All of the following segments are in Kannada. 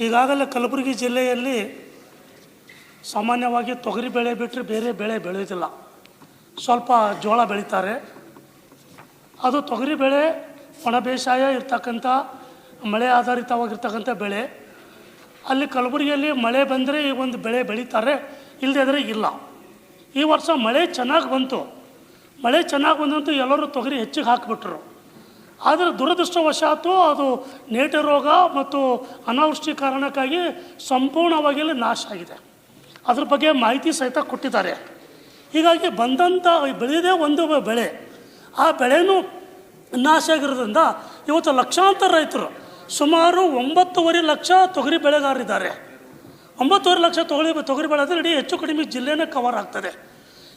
ಈಗಾಗಲೇ ಕಲಬುರಗಿ ಜಿಲ್ಲೆಯಲ್ಲಿ ಸಾಮಾನ್ಯವಾಗಿ ತೊಗರಿ ಬೆಳೆ ಬಿಟ್ಟರೆ ಬೇರೆ ಬೆಳೆ ಬೆಳೆಯೋದಿಲ್ಲ ಸ್ವಲ್ಪ ಜೋಳ ಬೆಳೀತಾರೆ. ಅದು ತೊಗರಿ ಬೆಳೆ ಒಣ ಬೇಸಾಯ ಇರ್ತಕ್ಕಂಥ, ಮಳೆ ಆಧಾರಿತವಾಗಿರ್ತಕ್ಕಂಥ ಬೆಳೆ. ಅಲ್ಲಿ ಕಲಬುರಗಿಯಲ್ಲಿ ಮಳೆ ಬಂದರೆ ಈ ಒಂದು ಬೆಳೆ ಬೆಳೀತಾರೆ ಇಲ್ಲದಿದ್ರೆ ಇಲ್ಲ. ಈ ವರ್ಷ ಮಳೆ ಚೆನ್ನಾಗಿ ಬಂತು. ಮಳೆ ಚೆನ್ನಾಗಿ ಬಂದಂತೂ ಎಲ್ಲರೂ ತೊಗರಿ ಹೆಚ್ಚಿಗೆ ಹಾಕಿಬಿಟ್ರು. ಆದರೆ ದುರದೃಷ್ಟವಶಾತು ಅದು ನೇಟ ರೋಗ ಮತ್ತು ಅನಾವೃಷ್ಟಿ ಕಾರಣಕ್ಕಾಗಿ ಸಂಪೂರ್ಣವಾಗಿ ಅಲ್ಲಿ ನಾಶ ಆಗಿದೆ. ಅದ್ರ ಬಗ್ಗೆ ಮಾಹಿತಿ ಸಹಿತ ಕೊಟ್ಟಿದ್ದಾರೆ. ಹೀಗಾಗಿ ಬಂದಂಥ ಬೆಳೆಯದೇ ಒಂದು ಬೆಳೆ, ಆ ಬೆಳೆನೂ ನಾಶ ಆಗಿರೋದ್ರಿಂದ ಇವತ್ತು ಲಕ್ಷಾಂತರ ರೈತರು ಸುಮಾರು ಒಂಬತ್ತುವರೆ ಲಕ್ಷ ತೊಗರಿ ಬೆಳೆಗಾರರಿದ್ದಾರೆ. ಒಂಬತ್ತುವರೆ ಲಕ್ಷ ತೊಗರಿ ತೊಗರಿ ಬೆಳೆ ಅಂದರೆ ಇಡೀ ಹೆಚ್ಚು ಕಡಿಮೆ ಜಿಲ್ಲೆನೇ ಕವರ್ ಆಗ್ತದೆ.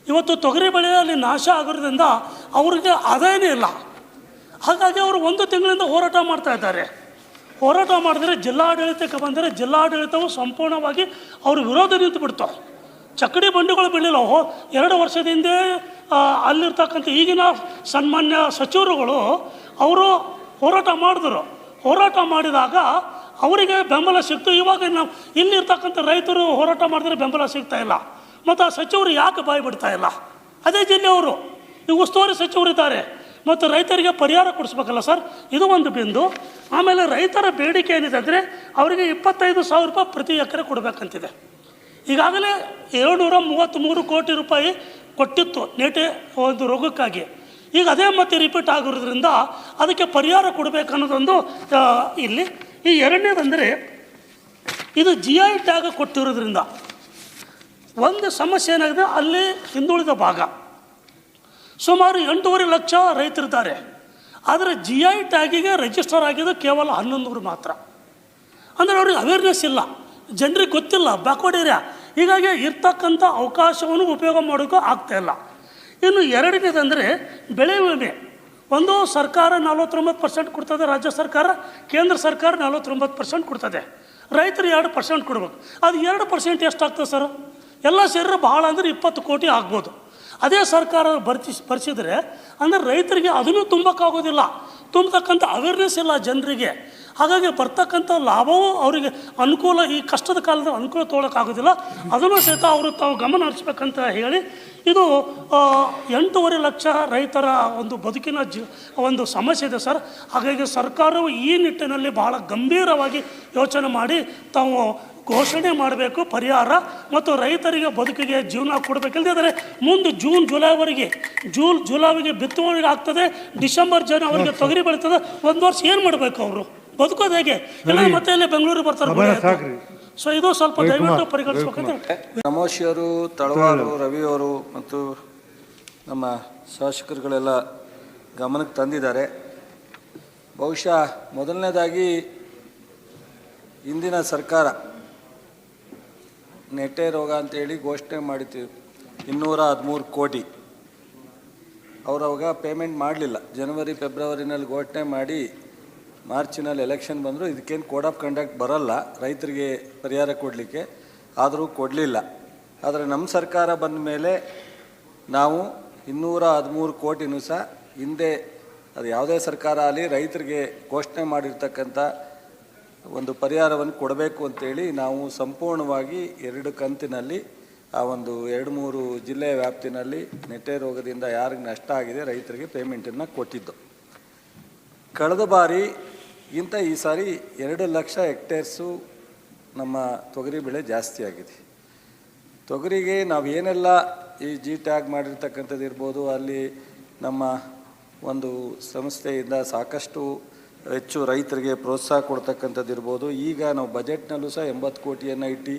ಇವತ್ತು ತೊಗರಿ ಬೆಳೆ ಅಲ್ಲಿ ನಾಶ ಆಗಿರೋದ್ರಿಂದ ಅವ್ರಿಗೆ ಆದಾಯನೇ ಇಲ್ಲ. ಹಾಗಾಗಿ ಅವರು ಒಂದು ತಿಂಗಳಿಂದ ಹೋರಾಟ ಮಾಡ್ತಾ ಇದ್ದಾರೆ. ಹೋರಾಟ ಮಾಡಿದ್ರೆ ಜಿಲ್ಲಾಡಳಿತಕ್ಕೆ ಬಂದರೆ ಜಿಲ್ಲಾಡಳಿತವು ಸಂಪೂರ್ಣವಾಗಿ ಅವರು ವಿರೋಧ ನಿಂತು ಬಿಡ್ತು. ಚಕ್ಕಡಿ ಬಂಡಿಗಳು ಬೀಳಿಲ್ಲ. ಹೋ, ಎರಡು ವರ್ಷದ ಹಿಂದೆ ಅಲ್ಲಿರ್ತಕ್ಕಂಥ ಈಗಿನ ಸನ್ಮಾನ್ಯ ಸಚಿವರುಗಳು ಅವರು ಹೋರಾಟ ಮಾಡಿದ್ರು. ಹೋರಾಟ ಮಾಡಿದಾಗ ಅವರಿಗೆ ಬೆಂಬಲ ಸಿಕ್ತು. ಇವಾಗ ನಾವು ಇಲ್ಲಿರ್ತಕ್ಕಂಥ ರೈತರು ಹೋರಾಟ ಮಾಡಿದ್ರೆ ಬೆಂಬಲ ಸಿಗ್ತಾ ಇಲ್ಲ. ಮತ್ತು ಆ ಸಚಿವರು ಯಾಕೆ ಬಾಯಿ ಬಿಡ್ತಾ ಇಲ್ಲ? ಅದೇ ಜಿಲ್ಲೆಯವರು ಈಗ ಉಸ್ತುವಾರಿ ಸಚಿವರಿದ್ದಾರೆ. ಮತ್ತು ರೈತರಿಗೆ ಪರಿಹಾರ ಕೊಡಿಸ್ಬೇಕಲ್ಲ ಸರ್? ಇದು ಒಂದು ಬಿಂದು. ಆಮೇಲೆ ರೈತರ ಬೇಡಿಕೆ ಏನಿದೆ ಅಂದರೆ ಅವರಿಗೆ ಇಪ್ಪತ್ತೈದು ಸಾವಿರ ರೂಪಾಯಿ ಪ್ರತಿ ಎಕರೆ ಕೊಡಬೇಕಂತಿದೆ. ಈಗಾಗಲೇ ಏಳ್ನೂರ ಮೂವತ್ತ್ಮೂರು ಕೋಟಿ ರೂಪಾಯಿ ಕೊಟ್ಟಿತ್ತು ನೇಟೆ ಒಂದು ರೋಗಕ್ಕಾಗಿ. ಈಗ ಅದೇ ಮತ್ತೆ ರಿಪೀಟ್ ಆಗಿರೋದ್ರಿಂದ ಅದಕ್ಕೆ ಪರಿಹಾರ ಕೊಡಬೇಕನ್ನೋದೊಂದು ಇಲ್ಲಿ. ಈ ಎರಡನೇದಂದರೆ ಇದು ಜಿ ಐ ಟ್ಯಾಗ್ ಕೊಟ್ಟಿರೋದ್ರಿಂದ ಒಂದು ಸಮಸ್ಯೆ ಏನಾಗಿದೆ? ಅಲ್ಲಿ ಹಿಂದುಳಿದ ಭಾಗ. ಸುಮಾರು ಎಂಟೂವರೆ ಲಕ್ಷ ರೈತರಿದ್ದಾರೆ. ಆದರೆ ಜಿ ಐ ಟ್ಯಾಗಿಗೆ ರಿಜಿಸ್ಟರ್ ಆಗಿದ್ದು ಕೇವಲ ಹನ್ನೊಂದು ಮಾತ್ರ. ಅಂದರೆ ಅವ್ರಿಗೆ ಅವೇರ್ನೆಸ್ ಇಲ್ಲ. ಜನರಿಗೆ ಗೊತ್ತಿಲ್ಲ ಬ್ಯಾಕ್ವರ್ಡ್ ಏರಿಯಾ ಹೀಗಾಗಿ ಇರ್ತಕ್ಕಂಥ ಅವಕಾಶವನ್ನು ಉಪಯೋಗ ಮಾಡೋಕ್ಕೂ ಆಗ್ತಾ ಇಲ್ಲ. ಇನ್ನು ಎರಡನೇದಂದರೆ ಬೆಳೆ ವಿಮೆ. ಒಂದು ಸರ್ಕಾರ ನಲ್ವತ್ತೊಂಬತ್ತು ಪರ್ಸೆಂಟ್ ಕೊಡ್ತದೆ, ರಾಜ್ಯ ಸರ್ಕಾರ, ಕೇಂದ್ರ ಸರ್ಕಾರ ನಲ್ವತ್ತೊಂಬತ್ತು ಪರ್ಸೆಂಟ್ ಕೊಡ್ತದೆ. ರೈತರು ಎರಡು ಪರ್ಸೆಂಟ್ ಕೊಡ್ಬೇಕು. ಅದು ಎರಡು ಪರ್ಸೆಂಟ್ ಎಷ್ಟಾಗ್ತದೆ ಸರ್? ಎಲ್ಲ ಸೇರಿದ್ರೆ ಭಾಳ ಅಂದರೆ ಇಪ್ಪತ್ತು ಕೋಟಿ ಆಗ್ಬೋದು. ಅದೇ ಸರ್ಕಾರ ಬರ್ತಿ ಭರಿಸಿದರೆ ಅಂದರೆ ರೈತರಿಗೆ ಅದನ್ನು ತುಂಬಕ್ಕಾಗೋದಿಲ್ಲ. ತುಂಬತಕ್ಕಂಥ ಅವೇರ್ನೆಸ್ ಇಲ್ಲ ಜನರಿಗೆ. ಹಾಗಾಗಿ ಬರ್ತಕ್ಕಂಥ ಲಾಭವೂ ಅವರಿಗೆ ಅನುಕೂಲ, ಈ ಕಷ್ಟದ ಕಾಲದ ಅನುಕೂಲ ತೊಗೊಳಕ್ಕಾಗೋದಿಲ್ಲ. ಅದನ್ನು ಸಹಿತ ಅವರು ತಾವು ಗಮನ ಹರಿಸ್ಬೇಕಂತ ಹೇಳಿ ಇದು ಎಂಟೂವರೆ ಲಕ್ಷ ರೈತರ ಒಂದು ಬದುಕಿನ ಜಿ, ಒಂದು ಸಮಸ್ಯೆ ಇದೆ ಸರ್. ಹಾಗಾಗಿ ಸರ್ಕಾರವು ಈ ನಿಟ್ಟಿನಲ್ಲಿ ಬಹಳ ಗಂಭೀರವಾಗಿ ಯೋಚನೆ ಮಾಡಿ ತಾವು ಘೋಷಣೆ ಮಾಡಬೇಕು ಪರಿಹಾರ ಮತ್ತು ರೈತರಿಗೆ ಬದುಕಿಗೆ ಜೀವನ ಕೊಡಬೇಕಿಲ್ಲದೆ ಮುಂದೆ ಜೂನ್ ಜುಲೈವರೆಗೆ ಜೂನ್ ಜುಲೈವರೆಗೆ ಬಿತ್ತುವವರೆಗೆ ಆಗ್ತದೆ ಡಿಸೆಂಬರ್ ಜನವರಿಗೆ ತೊಗರಿ ಬೆಳೀತದೆ. ಒಂದು ವರ್ಷ ಏನು ಮಾಡಬೇಕು ಅವರು? ಬದುಕೋದು ಹೇಗೆ? ಇಲ್ಲ ಮತ್ತೆ ಇಲ್ಲಿ ಬೆಂಗಳೂರಿಗೆ ಬರ್ತಾರೆ ಸೊ ಇದು ಸ್ವಲ್ಪ ದಯವಿಟ್ಟು ಪರಿಗಣಿಸಬೇಕಂತ ರಮೋಶಿಯವರು ತಳವಾರು ರವಿಯವರು ಮತ್ತು ನಮ್ಮ ಶಾಸಕರುಗಳೆಲ್ಲ ಗಮನಕ್ಕೆ ತಂದಿದ್ದಾರೆ. ಬಹುಶಃ ಮೊದಲನೇದಾಗಿ ಇಂದಿನ ಸರ್ಕಾರ ನೆಟ್ಟೆ ರೋಗ ಅಂತೇಳಿ ಘೋಷಣೆ ಮಾಡಿತ್ತು. ಇನ್ನೂರ ಹದಿಮೂರು ಕೋಟಿ. ಅವರು ಅವಾಗ ಪೇಮೆಂಟ್ ಮಾಡಲಿಲ್ಲ. ಜನವರಿ, ಫೆಬ್ರವರಿನಲ್ಲಿ ಘೋಷಣೆ ಮಾಡಿ ಮಾರ್ಚಿನಲ್ಲಿ ಎಲೆಕ್ಷನ್ ಬಂದರು. ಇದಕ್ಕೇನು ಕೋಡ್ ಆಫ್ ಕಂಡಕ್ಟ್ ಬರಲ್ಲ. ರೈತರಿಗೆ ಪರಿಹಾರ ಕೊಡಲಿಕ್ಕೆ. ಆದರೂ ಕೊಡಲಿಲ್ಲ. ಆದರೆ ನಮ್ಮ ಸರ್ಕಾರ ಬಂದ ಮೇಲೆ ನಾವು ಇನ್ನೂರ ಹದಿಮೂರು ಕೋಟಿನೂ ಸಹ ಹಿಂದೆ, ಅದು ಯಾವುದೇ ಸರ್ಕಾರ ಆಗಲಿ ರೈತರಿಗೆ ಘೋಷಣೆ ಮಾಡಿರ್ತಕ್ಕಂಥ ಒಂದು ಪರಿಹಾರವನ್ನು ಕೊಡಬೇಕು ಅಂತೇಳಿ ನಾವು ಸಂಪೂರ್ಣವಾಗಿ ಎರಡು ಕಂತಿನಲ್ಲಿ, ಆ ಒಂದು ಎರಡು ಮೂರು ಜಿಲ್ಲೆಯ ವ್ಯಾಪ್ತಿನಲ್ಲಿ ನೆಟ್ಟೆ ರೋಗದಿಂದ ಯಾರಿಗೆ ನಷ್ಟ ಆಗಿದೆ ರೈತರಿಗೆ ಪೇಮೆಂಟನ್ನು ಕೊಟ್ಟಿದ್ದು. ಕಳೆದ ಬಾರಿ ಇಂಥ ಈ ಸಾರಿ ಎರಡು ಲಕ್ಷ ಹೆಕ್ಟೇರ್ಸು ನಮ್ಮ ತೊಗರಿ ಬೆಳೆ ಜಾಸ್ತಿ ಆಗಿದೆ. ತೊಗರಿಗೆ ನಾವು ಏನೆಲ್ಲ ಈ ಜಿ ಟ್ಯಾಗ್ ಮಾಡಿರ್ತಕ್ಕಂಥದ್ದು ಇರ್ಬೋದು ಅಲ್ಲಿ ನಮ್ಮ ಒಂದು ಸಂಸ್ಥೆಯಿಂದ ಸಾಕಷ್ಟು ಹೆಚ್ಚು ರೈತರಿಗೆ ಪ್ರೋತ್ಸಾಹ ಕೊಡ್ತಕ್ಕಂಥದ್ದು ಇರ್ಬೋದು. ಈಗ ನಾವು ಬಜೆಟ್ನಲ್ಲೂ ಸಹ ಎಂಬತ್ತು ಕೋಟಿಯನ್ನು ಇಟ್ಟು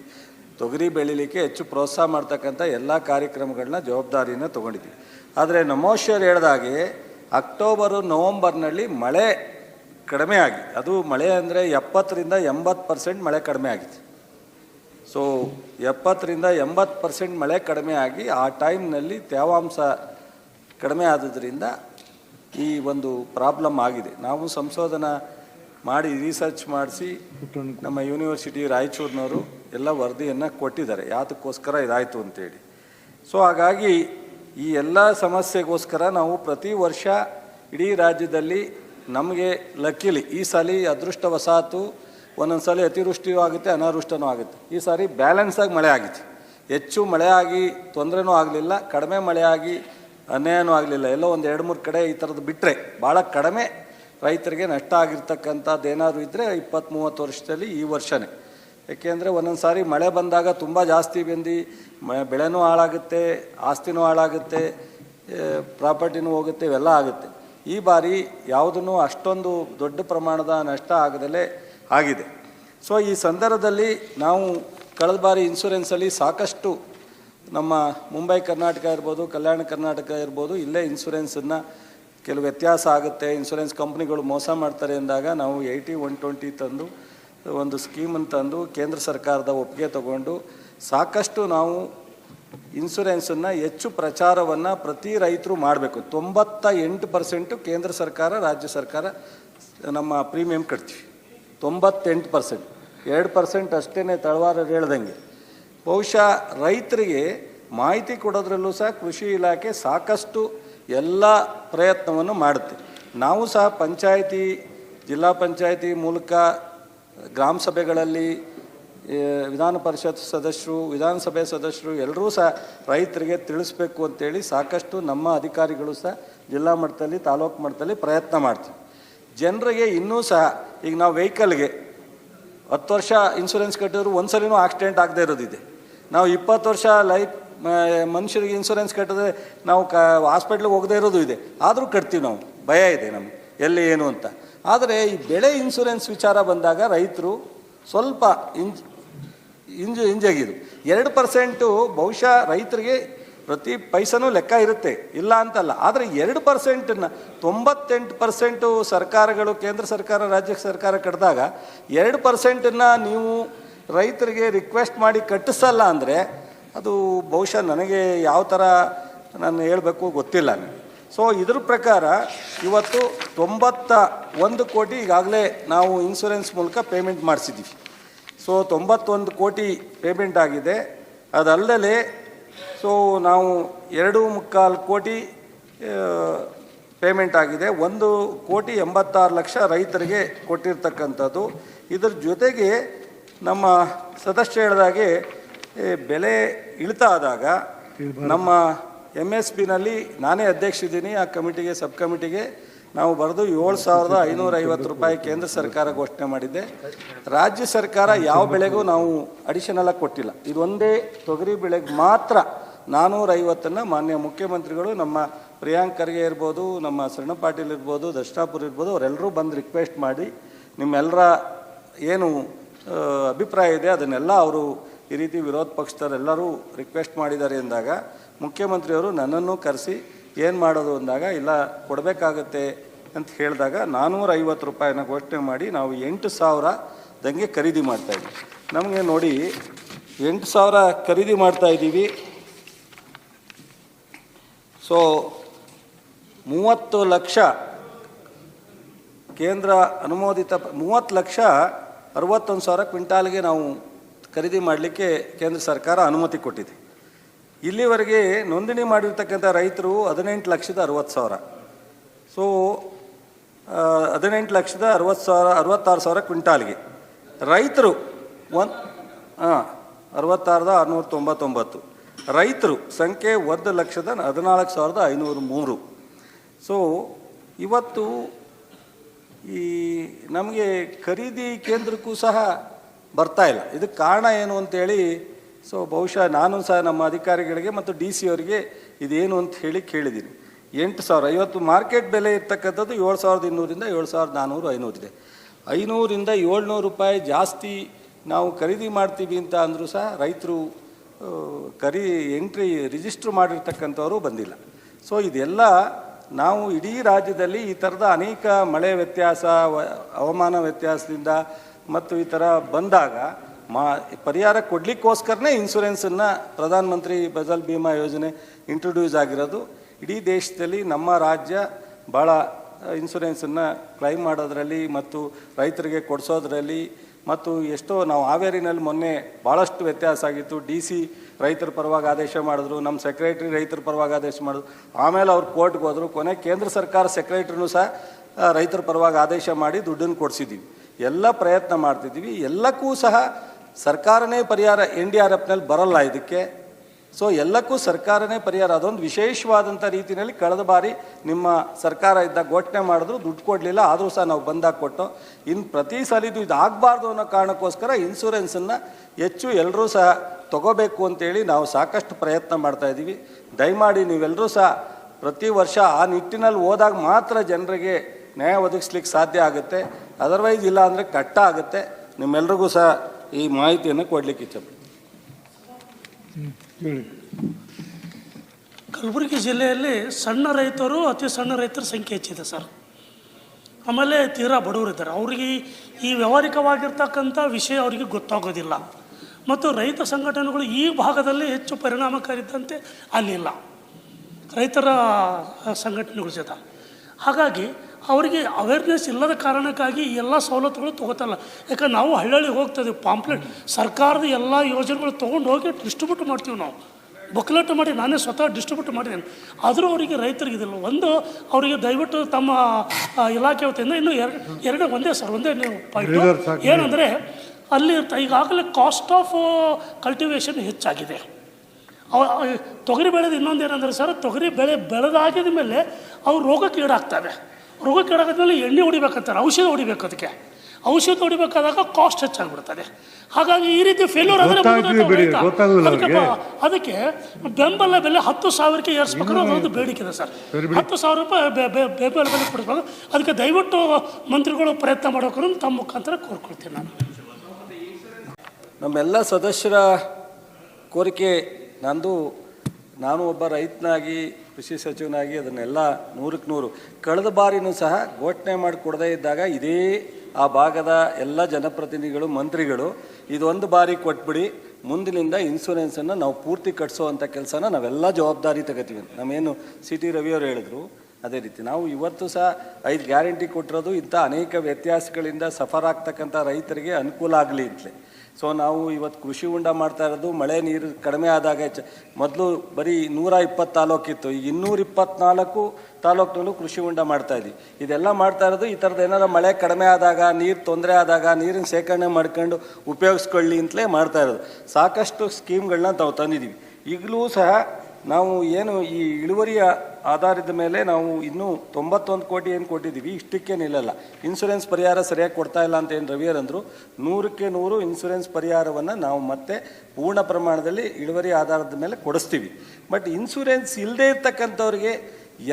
ತೊಗರಿ ಬೆಳಿಲಿಕ್ಕೆ ಹೆಚ್ಚು ಪ್ರೋತ್ಸಾಹ ಮಾಡ್ತಕ್ಕಂಥ ಎಲ್ಲ ಕಾರ್ಯಕ್ರಮಗಳನ್ನ ಜವಾಬ್ದಾರಿನ ತೊಗೊಂಡಿದ್ದೀವಿ. ಆದರೆ ನಮೋಶರ್ ಹೇಳ್ದಾಗೆ ಅಕ್ಟೋಬರು, ನವಂಬರ್ನಲ್ಲಿ ಮಳೆ ಕಡಿಮೆ ಆಗಿ ಅದು ಮಳೆ ಅಂದರೆ ಎಪ್ಪತ್ತರಿಂದ ಎಂಬತ್ತು ಪರ್ಸೆಂಟ್ ಮಳೆ ಕಡಿಮೆ ಆಗಿದೆ. ಸೊ ಎಪ್ಪತ್ತರಿಂದ ಎಂಬತ್ತು ಪರ್ಸೆಂಟ್ ಮಳೆ ಕಡಿಮೆ ಆಗಿ ಆ ಟೈಮ್ನಲ್ಲಿ ತೇವಾಂಶ ಕಡಿಮೆ ಆದುದರಿಂದ ಈ ಒಂದು ಪ್ರಾಬ್ಲಮ್ ಆಗಿದೆ. ನಾವು ಸಂಶೋಧನಾ ಮಾಡಿ ರಿಸರ್ಚ್ ಮಾಡಿಸಿ ನಮ್ಮ ಯೂನಿವರ್ಸಿಟಿ ರಾಯಚೂರಿನವರು ಎಲ್ಲ ವರದಿಯನ್ನು ಕೊಟ್ಟಿದ್ದಾರೆ. ಯಾತಕ್ಕೋಸ್ಕರ ಇದಾಯಿತು ಅಂತೇಳಿ. ಸೊ ಹಾಗಾಗಿ ಈ ಎಲ್ಲ ಸಮಸ್ಯೆಗೋಸ್ಕರ ನಾವು ಪ್ರತಿ ವರ್ಷ ಇಡೀ ರಾಜ್ಯದಲ್ಲಿ ನಮಗೆ ಲಕ್ಕಿಲಿ ಈ ಸಲ ಅದೃಷ್ಟವಸಾತು ಒಂದೊಂದು ಸಲ ಅತಿವೃಷ್ಟಿಯೂ ಆಗುತ್ತೆ, ಅನಾವೃಷ್ಟನೂ ಆಗುತ್ತೆ. ಈ ಸಾರಿ ಬ್ಯಾಲೆನ್ಸಾಗಿ ಮಳೆ ಆಗಿತ್ತು. ಹೆಚ್ಚು ಮಳೆ ಆಗಿ ತೊಂದರೆನೂ ಆಗಲಿಲ್ಲ, ಕಡಿಮೆ ಮಳೆ ಆಗಿ ಅನ್ಯಾಯನೂ ಆಗಲಿಲ್ಲ. ಎಲ್ಲೋ ಒಂದು ಎರಡು ಮೂರು ಕಡೆ ಈ ಥರದ್ದು ಬಿಟ್ಟರೆ ಭಾಳ ಕಡಿಮೆ ರೈತರಿಗೆ ನಷ್ಟ ಆಗಿರ್ತಕ್ಕಂಥದ್ದು ಏನಾದರೂ ಇದ್ದರೆ ಇಪ್ಪತ್ತು ಮೂವತ್ತು ವರ್ಷದಲ್ಲಿ ಈ ವರ್ಷನೇ. ಏಕೆಂದರೆ ಒಂದೊಂದು ಸಾರಿ ಮಳೆ ಬಂದಾಗ ತುಂಬ ಜಾಸ್ತಿ ಬಂದು, ಮ, ಬೆಳೆನೂ ಹಾಳಾಗುತ್ತೆ, ಆಸ್ತಿನೂ ಹಾಳಾಗುತ್ತೆ ಪ್ರಾಪರ್ಟಿನೂ ಹೋಗುತ್ತೆ, ಇವೆಲ್ಲ ಆಗುತ್ತೆ. ಈ ಬಾರಿ ಯಾವುದನ್ನು ಅಷ್ಟೊಂದು ದೊಡ್ಡ ಪ್ರಮಾಣದ ನಷ್ಟ ಆಗದಲೇ ಆಗಿದೆ. ಸೊ ಈ ಸಂದರ್ಭದಲ್ಲಿ ನಾವು ಕಳೆದ ಬಾರಿ ಇನ್ಸೂರೆನ್ಸಲ್ಲಿ ಸಾಕಷ್ಟು ನಮ್ಮ ಮುಂಬೈ ಕರ್ನಾಟಕ ಇರ್ಬೋದು, ಕಲ್ಯಾಣ ಕರ್ನಾಟಕ ಇರ್ಬೋದು, ಇಲ್ಲೇ ಇನ್ಸೂರೆನ್ಸನ್ನು ಕೆಲವು ವ್ಯತ್ಯಾಸ ಆಗುತ್ತೆ. ಇನ್ಸೂರೆನ್ಸ್ ಕಂಪ್ನಿಗಳು ಮೋಸ ಮಾಡ್ತಾರೆ ಅಂದಾಗ ನಾವು ಏಯ್ಟಿ ಒನ್ ಟ್ವೆಂಟಿ ತಂದು ಒಂದು ಸ್ಕೀಮನ್ನು ತಂದು ಕೇಂದ್ರ ಸರ್ಕಾರದ ಒಪ್ಪಿಗೆ ತಗೊಂಡು ಸಾಕಷ್ಟು ನಾವು ಇನ್ಸೂರೆನ್ಸನ್ನು ಹೆಚ್ಚು ಪ್ರಚಾರವನ್ನು ಪ್ರತಿ ರೈತರು ಮಾಡಬೇಕು. ತೊಂಬತ್ತ ಎಂಟು ಪರ್ಸೆಂಟು ಕೇಂದ್ರ ಸರ್ಕಾರ, ರಾಜ್ಯ ಸರ್ಕಾರ ನಮ್ಮ ಪ್ರೀಮಿಯಂ ಕಟ್ತೀವಿ. ತೊಂಬತ್ತೆಂಟು ಪರ್ಸೆಂಟ್ ಎರಡು ಪರ್ಸೆಂಟ್ ಅಷ್ಟೇ ತಳವಾರರು ಹೇಳ್ದಂಗೆ. ಬಹುಶಃ ರೈತರಿಗೆ ಮಾಹಿತಿ ಕೊಡೋದ್ರಲ್ಲೂ ಸಹ ಕೃಷಿ ಇಲಾಖೆ ಸಾಕಷ್ಟು ಎಲ್ಲ ಪ್ರಯತ್ನವನ್ನು ಮಾಡುತ್ತೆ. ನಾವು ಸಹ ಪಂಚಾಯಿತಿ, ಜಿಲ್ಲಾ ಪಂಚಾಯಿತಿ ಮೂಲಕ ಗ್ರಾಮ ಸಭೆಗಳಲ್ಲಿ ವಿಧಾನ ಪರಿಷತ್ ಸದಸ್ಯರು, ವಿಧಾನಸಭೆ ಸದಸ್ಯರು ಎಲ್ಲರೂ ಸಹ ರೈತರಿಗೆ ತಿಳಿಸ್ಬೇಕು ಅಂತೇಳಿ ಸಾಕಷ್ಟು ನಮ್ಮ ಅಧಿಕಾರಿಗಳು ಸಹ ಜಿಲ್ಲಾ ಮಟ್ಟದಲ್ಲಿ, ತಾಲೂಕು ಮಟ್ಟದಲ್ಲಿ ಪ್ರಯತ್ನ ಮಾಡ್ತೀವಿ. ಜನರಿಗೆ ಇನ್ನೂ ಸಹ ಈಗ ನಾವು ವೆಹಿಕಲ್ಗೆ ಹತ್ತು ವರ್ಷ ಇನ್ಸೂರೆನ್ಸ್ ಕಟ್ಟಿದ್ರು ಒಂದು ಆಕ್ಸಿಡೆಂಟ್ ಆಗದೆ ಇರೋದಿದೆ. ನಾವು ಇಪ್ಪತ್ತು ವರ್ಷ ಲೈಫ್ ಮನುಷ್ಯರಿಗೆ ಇನ್ಸೂರೆನ್ಸ್ ಕಟ್ಟಿದ್ರೆ ನಾವು ಕ ಹಾಸ್ಪಿಟ್ಲಿಗೆ ಹೋಗದೇ ಇರೋದು ಇದೆ. ಆದರೂ ಕಟ್ತೀವಿ ನಾವು. ಭಯ ಇದೆ ನಮಗೆ. ಎಲ್ಲಿ ಏನು ಅಂತ. ಆದರೆ ಈ ಬೆಳೆ ಇನ್ಸೂರೆನ್ಸ್ ವಿಚಾರ ಬಂದಾಗ ರೈತರು ಸ್ವಲ್ಪ ಇಂಜ್, ಇಂಜು ಇಂಜಾಗಿದು ಎರಡು ಪರ್ಸೆಂಟು ಬಹುಶಃ ರೈತರಿಗೆ ಪ್ರತಿ ಪೈಸನೂ ಲೆಕ್ಕ ಇರುತ್ತೆ. ಇಲ್ಲ ಅಂತಲ್ಲ. ಆದರೆ ಎರಡು ಪರ್ಸೆಂಟನ್ನು ತೊಂಬತ್ತೆಂಟು ಪರ್ಸೆಂಟು ಸರ್ಕಾರಗಳು, ಕೇಂದ್ರ ಸರ್ಕಾರ, ರಾಜ್ಯ ಸರ್ಕಾರ ಕಟ್ಟಿದಾಗ ಎರಡು ಪರ್ಸೆಂಟನ್ನು ನೀವು ರೈತರಿಗೆ ರಿಕ್ವೆಸ್ಟ್ ಮಾಡಿ ಕಟ್ಟಿಸಲ್ಲ ಅಂದರೆ ಅದು ಬಹುಶಃ ನನಗೆ ಯಾವ ಥರ ನಾನು ಹೇಳಬೇಕು ಗೊತ್ತಿಲ್ಲ ಸೊ ಇದ್ರ ಪ್ರಕಾರ ಇವತ್ತು ತೊಂಬತ್ತ ಒಂದು ಕೋಟಿ ಈಗಾಗಲೇ ನಾವು ಇನ್ಸೂರೆನ್ಸ್ ಮೂಲಕ ಪೇಮೆಂಟ್ ಮಾಡಿಸಿದ್ದೀವಿ ಸೊ ತೊಂಬತ್ತೊಂದು ಕೋಟಿ ಪೇಮೆಂಟ್ ಆಗಿದೆ. ಅದಲ್ಲದೆ ಸೊ ನಾವು ಎರಡು ಮುಕ್ಕಾಲು ಕೋಟಿ ಪೇಮೆಂಟ್ ಆಗಿದೆ. ಒಂದು ಕೋಟಿ ಎಂಬತ್ತಾರು ಲಕ್ಷ ರೈತರಿಗೆ ಕೊಟ್ಟಿರ್ತಕ್ಕಂಥದ್ದು. ಇದ್ರ ಜೊತೆಗೆ ನಮ್ಮ ಸದಸ್ಯ ಹೇಳಿದಾಗೆ ಬೆಲೆ ಇಳಿತ ಆದಾಗ ನಮ್ಮ ಎಂ ಎಸ್ ಪಿನಲ್ಲಿ ನಾನೇ ಅಧ್ಯಕ್ಷ ಇದ್ದೀನಿ ಆ ಕಮಿಟಿಗೆ ಸಬ್ ಕಮಿಟಿಗೆ ನಾವು ಬರೆದು ಏಳು ಸಾವಿರದ ಐನೂರ ಐವತ್ತು ರೂಪಾಯಿ ಕೇಂದ್ರ ಸರ್ಕಾರ ಘೋಷಣೆ ಮಾಡಿದ್ದೆ. ರಾಜ್ಯ ಸರ್ಕಾರ ಯಾವ ಬೆಳೆಗೂ ನಾವು ಅಡಿಷನಲ್ ಆಗಿ ಕೊಟ್ಟಿಲ್ಲ. ಇದೊಂದೇ ತೊಗರಿ ಬೆಳೆಗೆ ಮಾತ್ರ ನಾನ್ನೂರ ಐವತ್ತನ್ನು ಮಾನ್ಯ ಮುಖ್ಯಮಂತ್ರಿಗಳು ನಮ್ಮ ಪ್ರಿಯಾಂಕ್ ಖರ್ಗೆ ಇರ್ಬೋದು ನಮ್ಮ ಸಣ್ಣ ಪಾಟೀಲ್ ಇರ್ಬೋದು ದರ್ಶನಾಪುರ್ ಇರ್ಬೋದು ಅವರೆಲ್ಲರೂ ಬಂದು ರಿಕ್ವೆಸ್ಟ್ ಮಾಡಿ ನಿಮ್ಮೆಲ್ಲರ ಏನು ಅಭಿಪ್ರಾಯ ಇದೆ. ಅದನ್ನೆಲ್ಲ ಅವರು ಈ ರೀತಿ ವಿರೋಧ ಪಕ್ಷದವರೆಲ್ಲರೂ ರಿಕ್ವೆಸ್ಟ್ ಮಾಡಿದ್ದಾರೆ ಅಂದಾಗ ಮುಖ್ಯಮಂತ್ರಿಯವರು ನನ್ನನ್ನು ಕರೆಸಿ ಏನು ಮಾಡೋದು ಅಂದಾಗ, ಇಲ್ಲ, ಕೊಡಬೇಕಾಗತ್ತೆ ಅಂತ ಹೇಳಿದಾಗ ನಾನ್ನೂರ ಐವತ್ತು ರೂಪಾಯಿನ ಘೋಷಣೆ ಮಾಡಿ ನಾವು ಎಂಟು ಸಾವಿರ ದಂಗೆ ಖರೀದಿ ಮಾಡ್ತಾಯಿದ್ವಿ ನಮಗೆ ನೋಡಿ, ಎಂಟು ಸಾವಿರ ಖರೀದಿ ಮಾಡ್ತಾ ಇದ್ದೀವಿ. ಸೊ ಮೂವತ್ತು ಲಕ್ಷ ಕೇಂದ್ರ ಅನುಮೋದಿತ, ಮೂವತ್ತು ಲಕ್ಷ ಅರವತ್ತೊಂದು ಸಾವಿರ ಕ್ವಿಂಟಾಲ್ಗೆ ನಾವು ಖರೀದಿ ಮಾಡಲಿಕ್ಕೆ ಕೇಂದ್ರ ಸರ್ಕಾರ ಅನುಮತಿ ಕೊಟ್ಟಿದೆ. ಇಲ್ಲಿವರೆಗೆ ನೋಂದಣಿ ಮಾಡಿರ್ತಕ್ಕಂಥ ರೈತರು ಹದಿನೆಂಟು ಲಕ್ಷದ ಅರವತ್ತು ಸಾವಿರ. ಸೊ ಹದಿನೆಂಟು ಲಕ್ಷದ ಅರವತ್ತು ಸಾವಿರ, ಅರವತ್ತಾರು ಸಾವಿರ ಕ್ವಿಂಟಾಲ್ಗೆ. ರೈತರು ಒಂದು ಹಾಂ ಅರವತ್ತಾರದ ಆರುನೂರ ತೊಂಬತ್ತೊಂಬತ್ತು. ರೈತರು ಸಂಖ್ಯೆ ಒಂದು ಲಕ್ಷದ ಹದಿನಾಲ್ಕು ಸಾವಿರದ ಐನೂರು ಮೂರು. ಸೊ ಇವತ್ತು ಈ ನಮಗೆ ಖರೀದಿ ಕೇಂದ್ರಕ್ಕೂ ಸಹ ಬರ್ತಾ ಇಲ್ಲ. ಇದಕ್ಕೆ ಕಾರಣ ಏನು ಅಂತೇಳಿ ಸೊ ಬಹುಶಃ ನಾನು ಸಹ ನಮ್ಮ ಅಧಿಕಾರಿಗಳಿಗೆ ಮತ್ತು ಡಿ ಸಿ ಅವರಿಗೆ ಇದೇನು ಅಂತ ಹೇಳಿ ಕೇಳಿದ್ದೀನಿ. ಎಂಟು ಸಾವಿರ, ಇವತ್ತು ಮಾರ್ಕೆಟ್ ಬೆಲೆ ಇರ್ತಕ್ಕಂಥದ್ದು ಏಳು ಸಾವಿರದ ಇನ್ನೂರಿಂದ ಏಳು ಸಾವಿರದ ನಾನ್ನೂರು ಐನೂರಿದೆ ಐನೂರಿಂದ ಏಳ್ನೂರು ರೂಪಾಯಿ ಜಾಸ್ತಿ ನಾವು ಖರೀದಿ ಮಾಡ್ತೀವಿ ಅಂತ ಅಂದರೂ ಸಹ ರೈತರು ಖರೀ ಎಂಟ್ರಿ ರಿಜಿಸ್ಟ್ರ್ ಮಾಡಿರ್ತಕ್ಕಂಥವರು ಬಂದಿಲ್ಲ. ಸೊ ಇದೆಲ್ಲ ನಾವು ಇಡೀ ರಾಜ್ಯದಲ್ಲಿ ಈ ಥರದ ಅನೇಕ ಮಳೆ ವ್ಯತ್ಯಾಸ ಹವಾಮಾನ ವ್ಯತ್ಯಾಸದಿಂದ ಮತ್ತು ಈ ಥರ ಬಂದಾಗ ಮಾ, ಪರಿಹಾರ ಕೊಡಲಿಕ್ಕೋಸ್ಕರನೇ ಇನ್ಶೂರೆನ್ಸನ್ನು ಪ್ರಧಾನಮಂತ್ರಿ ಫಸಲ್ ಭೀಮಾ ಯೋಜನೆ ಇಂಟ್ರೊಡ್ಯೂಸ್ ಆಗಿರೋದು. ಇಡೀ ದೇಶದಲ್ಲಿ ನಮ್ಮ ರಾಜ್ಯ ಭಾಳ ಇನ್ಸೂರೆನ್ಸನ್ನು ಕ್ಲೈಮ್ ಮಾಡೋದ್ರಲ್ಲಿ ಮತ್ತು ರೈತರಿಗೆ ಕೊಡಿಸೋದ್ರಲ್ಲಿ ಮತ್ತು ಎಷ್ಟೋ ನಾವು ಹಾವೇರಿನಲ್ಲಿ ಮೊನ್ನೆ ಭಾಳಷ್ಟು ವ್ಯತ್ಯಾಸ ಆಗಿತ್ತು. ಡಿ ಸಿ ರೈತರ ಪರವಾಗಿ ಆದೇಶ ಮಾಡಿದ್ರು, ನಮ್ಮ ಸೆಕ್ರೆಟ್ರಿ ರೈತರ ಪರವಾಗಿ ಆದೇಶ ಮಾಡಿದ್ರು. ಆಮೇಲೆ ಅವ್ರು ಕೋರ್ಟ್ಗೆ ಹೋದರು. ಕೊನೆ ಕೇಂದ್ರ ಸರ್ಕಾರ ಸೆಕ್ರೆಟ್ರಿನೂ ಸಹ ರೈತರ ಪರವಾಗಿ ಆದೇಶ ಮಾಡಿ ದುಡ್ಡನ್ನು ಕೊಡಿಸಿದ್ದೀವಿ ಎಲ್ಲ ಪ್ರಯತ್ನ ಮಾಡ್ತಿದ್ದೀವಿ ಎಲ್ಲಕ್ಕೂ ಸಹ ಸರ್ಕಾರನೇ ಪರಿಹಾರ ಎನ್ ಡಿ ಆರ್ ಎಫ್ನಲ್ಲಿ ಬರಲ್ಲ ಇದಕ್ಕೆ. ಸೊ ಎಲ್ಲಕ್ಕೂ ಸರ್ಕಾರನೇ ಪರಿಹಾರ. ಅದೊಂದು ವಿಶೇಷವಾದಂಥ ರೀತಿಯಲ್ಲಿ ಕಳೆದ ಬಾರಿ ನಿಮ್ಮ ಸರ್ಕಾರ ಇದ್ದಾಗ ಘೋಷಣೆ ಮಾಡಿದ್ರು, ದುಡ್ಡು ಕೊಡಲಿಲ್ಲ, ಆದರೂ ಸಹ ನಾವು ಬಂದಾಗ ಕೊಟ್ಟು. ಇನ್ನು ಪ್ರತಿ ಸಲಿದು ಇದು ಆಗಬಾರ್ದು ಅನ್ನೋ ಕಾರಣಕ್ಕೋಸ್ಕರ ಇನ್ಸೂರೆನ್ಸನ್ನು ಹೆಚ್ಚು ಎಲ್ಲರೂ ಸಹ ತಗೋಬೇಕು ಅಂತೇಳಿ ನಾವು ಸಾಕಷ್ಟು ಪ್ರಯತ್ನ ಮಾಡ್ತಾ ಇದ್ದೀವಿ. ದಯಮಾಡಿ ನೀವೆಲ್ಲರೂ ಸಹ ಪ್ರತಿ ವರ್ಷ ಆ ನಿಟ್ಟಿನಲ್ಲಿ ಹೋದಾಗ ಮಾತ್ರ ಜನರಿಗೆ ನ್ಯಾಯ ಒದಗಿಸ್ಲಿಕ್ಕೆ ಸಾಧ್ಯ ಆಗುತ್ತೆ. ಅದರ್ವೈಸ್ ಇಲ್ಲ ಅಂದರೆ ಕಟ್ಟ ಆಗುತ್ತೆ. ನಿಮ್ಮೆಲ್ರಿಗೂ ಸಹ ಈ ಮಾಹಿತಿಯನ್ನು ಕೊಡಲಿಕ್ಕೆ ಇಚ್ಛಪಡ್ತೀನಿ ಹೇಳಿ ಕಲಬುರಗಿ ಜಿಲ್ಲೆಯಲ್ಲಿ ಸಣ್ಣ ರೈತರು ಅತಿ ಸಣ್ಣ ರೈತರ ಸಂಖ್ಯೆ ಹೆಚ್ಚಿದೆ ಸರ್. ಆಮೇಲೆ ತೀರಾ ಬಡವರಿದ್ದಾರೆ ಅವ್ರಿಗೆ ಈ ವ್ಯವಹಾರಿಕವಾಗಿರ್ತಕ್ಕಂಥ ವಿಷಯ ಅವರಿಗೆ ಗೊತ್ತಾಗೋದಿಲ್ಲ. ಮತ್ತು ರೈತ ಸಂಘಟನೆಗಳು ಈ ಭಾಗದಲ್ಲಿ ಹೆಚ್ಚು ಪರಿಣಾಮಕಾರಿದ್ದಂತೆ ಅಲ್ಲಿಲ್ಲ. ರೈತರ ಸಂಘಟನೆಗಳ ಜೊತೆ. ಹಾಗಾಗಿ ಅವರಿಗೆ ಅವೇರ್ನೆಸ್ ಇಲ್ಲದ ಕಾರಣಕ್ಕಾಗಿ ಎಲ್ಲ ಸವಲತ್ತುಗಳು ತೊಗೋತಲ್ಲ ಯಾಕಂದ್ರೆ ನಾವು ಹಳ್ಳಿ ಹೋಗ್ತದೆ ಪಾಂಪ್ಲೆಟ್ ಸರ್ಕಾರದ ಎಲ್ಲ ಯೋಜನೆಗಳು ತೊಗೊಂಡು ಹೋಗಿ ಡಿಸ್ಟ್ರಿಬ್ಯೂಟ್ ಮಾಡ್ತೀವಿ ನಾವು. ಬುಕ್ಲೆಟ್ ಮಾಡಿ ನಾನೇ ಸ್ವತಃ ಡಿಸ್ಟ್ರಿಬ್ಯೂಟ್ ಮಾಡಿದ್ದೇನೆ. ಆದರೂ ಅವರಿಗೆ ರೈತರಿಗೆ ಇದಿಲ್ಲ. ಒಂದು ಅವರಿಗೆ ದಯವಿಟ್ಟು ತಮ್ಮ ಇಲಾಖೆ ವತಿಯಿಂದ ಇನ್ನೂ ಎರಡು ಎರಡೇ ಒಂದೇ ಸರ್ ಒಂದೇ ನೀವು ಏನಂದರೆ ಅಲ್ಲಿ ಈಗಾಗಲೇ ಕಾಸ್ಟ್ ಆಫ್ ಕಲ್ಟಿವೇಷನ್ ಹೆಚ್ಚಾಗಿದೆ. ಅವ- ತೊಗರಿ ಬೆಳೆದು ಇನ್ನೊಂದು ಏನಂದರೆ ಸರ್ ತೊಗರಿ ಬೆಳೆ ಬೆಳೆದಾಗಿದ ಮೇಲೆ ಅವ್ರು ರೋಗಕ್ಕೆ ಈಡಾಗ್ತವೆ ರೋಗಕ್ಕೆ ಕೆಡಗದ್ಮೇಲೆ ಎಣ್ಣೆ ಹೊಡಿಬೇಕಂತಾರೆ ಔಷಧ ಹೊಡಿಬೇಕು ಅದಕ್ಕೆ. ಔಷಧ ಹೊಡಿಬೇಕಾದಾಗ ಕಾಸ್ಟ್ ಹೆಚ್ಚಾಗ್ಬಿಡ್ತದೆ ಹಾಗಾಗಿ ಈ ರೀತಿ ಫೇಲ್ಯೂರ್ ಆದರೆ ಅದಕ್ಕೆ ಬೆಂಬಲ ಬೆಲೆ ಹತ್ತು ಸಾವಿರಕ್ಕೆ ಏರಿಸ್ಬೇಕಾದ್ರೆ ಅದೊಂದು ಬೇಡಿಕೆ ಇದೆ ಸರ್. ಹತ್ತು ಸಾವಿರ ರೂಪಾಯಿ ಬೆ- ಬೆ- ಬೆಂಬಲ ಬೆಲೆ ಕೊಡಿಸ್ಬೋದು ಅದಕ್ಕೆ ದಯವಿಟ್ಟು ಮಂತ್ರಿಗಳು ಪ್ರಯತ್ನ ಮಾಡಬೇಕು ತಮ್ಮ ಮುಖಾಂತರ ಕೋರ್ಕೊಳ್ತೀನಿ ನಾನು. ನಮ್ಮೆಲ್ಲ ಸದಸ್ಯರ ಕೋರಿಕೆ ನಂದು ನಾನು ಒಬ್ಬ ರೈತನಾಗಿ ಕೃಷಿ ಸಚಿವನಾಗಿ ಅದನ್ನೆಲ್ಲ ನೂರಕ್ಕೆ ನೂರು. ಕಳೆದ ಬಾರಿನೂ ಸಹ ಘೋಷಣೆ ಮಾಡಿ ಕೊಡದೇ ಇದ್ದಾಗ ಇದೇ ಆ ಭಾಗದ ಎಲ್ಲ ಜನಪ್ರತಿನಿಧಿಗಳು, ಮಂತ್ರಿಗಳು, ಇದೊಂದು ಬಾರಿ ಕೊಟ್ಬಿಡಿ, ಮುಂದಿನಿಂದ ಇನ್ಸೂರೆನ್ಸನ್ನು ನಾವು ಪೂರ್ತಿ ಕಟ್ಸೋವಂಥ ಕೆಲಸನ ನಾವೆಲ್ಲ ಜವಾಬ್ದಾರಿ ತಗೋತೀವಿ ನಮ್ಮೇನು ಸಿ ಟಿ ರವಿಯವರು ಹೇಳಿದ್ರು ಅದೇ ರೀತಿ. ನಾವು ಇವತ್ತು ಸಹ ಐದು ಗ್ಯಾರಂಟಿ ಕೊಟ್ಟಿರೋದು ಇಂಥ ಅನೇಕ ವ್ಯತ್ಯಾಸಗಳಿಂದ ಸಫರ್ ಆಗ್ತಕ್ಕಂಥ ರೈತರಿಗೆ ಅನುಕೂಲ ಆಗಲಿ ಅಂತಲೇ. ಸೊ ನಾವು ಇವತ್ತು ಕೃಷಿ ಉಂಡ ಮಾಡ್ತಾ ಇರೋದು, ಮಳೆ ನೀರು ಕಡಿಮೆ ಆದಾಗ ಹೆಚ್ಚು ಮೊದಲು ಬರೀ ನೂರ ಇಪ್ಪತ್ತು ತಾಲೂಕಿತ್ತು ಈಗ ಇನ್ನೂರ ಇಪ್ಪತ್ನಾಲ್ಕು ತಾಲೂಕಿನಲ್ಲೂ ಕೃಷಿ ಉಂಡ ಮಾಡ್ತಾ ಇದ್ವಿ. ಇದೆಲ್ಲ ಮಾಡ್ತಾ ಇರೋದು ಈ ಥರದ್ದು ಏನಾರ ಮಳೆ ಕಡಿಮೆ ಆದಾಗ, ನೀರು ತೊಂದರೆ ಆದಾಗ, ನೀರಿನ ಶೇಖರಣೆ ಮಾಡ್ಕೊಂಡು ಉಪಯೋಗಿಸ್ಕೊಳ್ಳಿ ಅಂತಲೇ ಮಾಡ್ತಾ ಇರೋದು. ಸಾಕಷ್ಟು ಸ್ಕೀಮ್ಗಳನ್ನ ತಾವು ತಂದಿದ್ದೀವಿ ಈಗಲೂ ಸಹ ನಾವು ಏನು ಈ ಇಳುವರಿಯ ಆಧಾರದ ಮೇಲೆ ನಾವು ಇನ್ನೂ ತೊಂಬತ್ತೊಂದು ಕೋಟಿ ಏನು ಕೊಟ್ಟಿದ್ದೀವಿ ಇಷ್ಟಕ್ಕೆ ನಿಲ್ಲಲ್ಲ ಇನ್ಸೂರೆನ್ಸ್ ಪರಿಹಾರ ಸರಿಯಾಗಿ ಕೊಡ್ತಾ ಇಲ್ಲ ಅಂತ ಏನು ರವಿಯರ್ ಅಂದರು, ನೂರಕ್ಕೆ ನೂರು ಇನ್ಸೂರೆನ್ಸ್ ಪರಿಹಾರವನ್ನು ನಾವು ಮತ್ತೆ ಪೂರ್ಣ ಪ್ರಮಾಣದಲ್ಲಿ ಇಳುವರಿ ಆಧಾರದ ಮೇಲೆ ಕೊಡಿಸ್ತೀವಿ. ಬಟ್ ಇನ್ಸೂರೆನ್ಸ್ ಇಲ್ಲದೇ ಇರ್ತಕ್ಕಂಥವ್ರಿಗೆ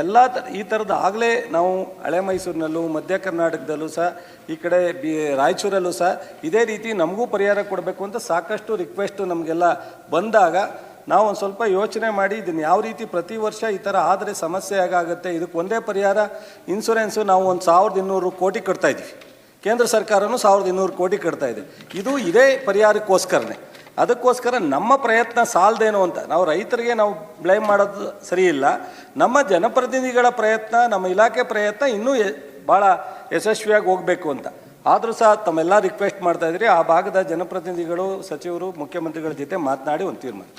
ಎಲ್ಲ ತ, ಈ ಥರದ ಆಗಲೇ ನಾವು ಹಳೆ ಮೈಸೂರಿನಲ್ಲೂ ಮಧ್ಯ ಕರ್ನಾಟಕದಲ್ಲೂ ಸಹ, ಈ ಕಡೆ ಬಿ, ರಾಯಚೂರಲ್ಲೂ ಸಹ ಇದೇ ರೀತಿ ನಮಗೂ ಪರಿಹಾರ ಕೊಡಬೇಕು ಅಂತ ಸಾಕಷ್ಟು ರಿಕ್ವೆಸ್ಟು ನಮಗೆಲ್ಲ ಬಂದಾಗ ನಾವು ಒಂದು ಸ್ವಲ್ಪ ಯೋಚನೆ ಮಾಡಿ ಇದನ್ನು ಯಾವ ರೀತಿ ಪ್ರತಿ ವರ್ಷ ಈ ಥರ ಆದರೆ ಸಮಸ್ಯೆ ಆಗುತ್ತೆ ಇದಕ್ಕೆ ಒಂದೇ ಪರಿಹಾರ ಇನ್ಸೂರೆನ್ಸು ನಾವು ಒಂದು ಸಾವಿರದ ಇನ್ನೂರು ಕೋಟಿ ಕಟ್ತಾ ಇದ್ದೀವಿ ಕೇಂದ್ರ ಸರ್ಕಾರನೂ ಸಾವಿರದ ಇನ್ನೂರು ಕೋಟಿ ಕಟ್ತಾ ಇದೆ. ಇದು ಪರಿಹಾರಕ್ಕೋಸ್ಕರನೇ. ಅದಕ್ಕೋಸ್ಕರ ನಮ್ಮ ಪ್ರಯತ್ನ ಸಾಲದೇನು ಅಂತ. ನಾವು ರೈತರಿಗೆ ನಾವು ಬ್ಲೇಮ್ ಮಾಡೋದು ಸರಿ ಇಲ್ಲ ನಮ್ಮ ಜನಪ್ರತಿನಿಧಿಗಳ ಪ್ರಯತ್ನ, ನಮ್ಮ ಇಲಾಖೆ ಪ್ರಯತ್ನ ಇನ್ನೂ ಭಾಳ ಯಶಸ್ವಿಯಾಗಿ ಹೋಗಬೇಕು ಅಂತ. ಆದರೂ ಸಹ ತಮ್ಮೆಲ್ಲ ರಿಕ್ವೆಸ್ಟ್ ಮಾಡ್ತಾ ಇದ್ರಿ. ಆ ಭಾಗದ ಜನಪ್ರತಿನಿಧಿಗಳು, ಸಚಿವರು, ಮುಖ್ಯಮಂತ್ರಿಗಳ ಜೊತೆ ಮಾತನಾಡಿ ಒಂದು ತೀರ್ಮಾನ.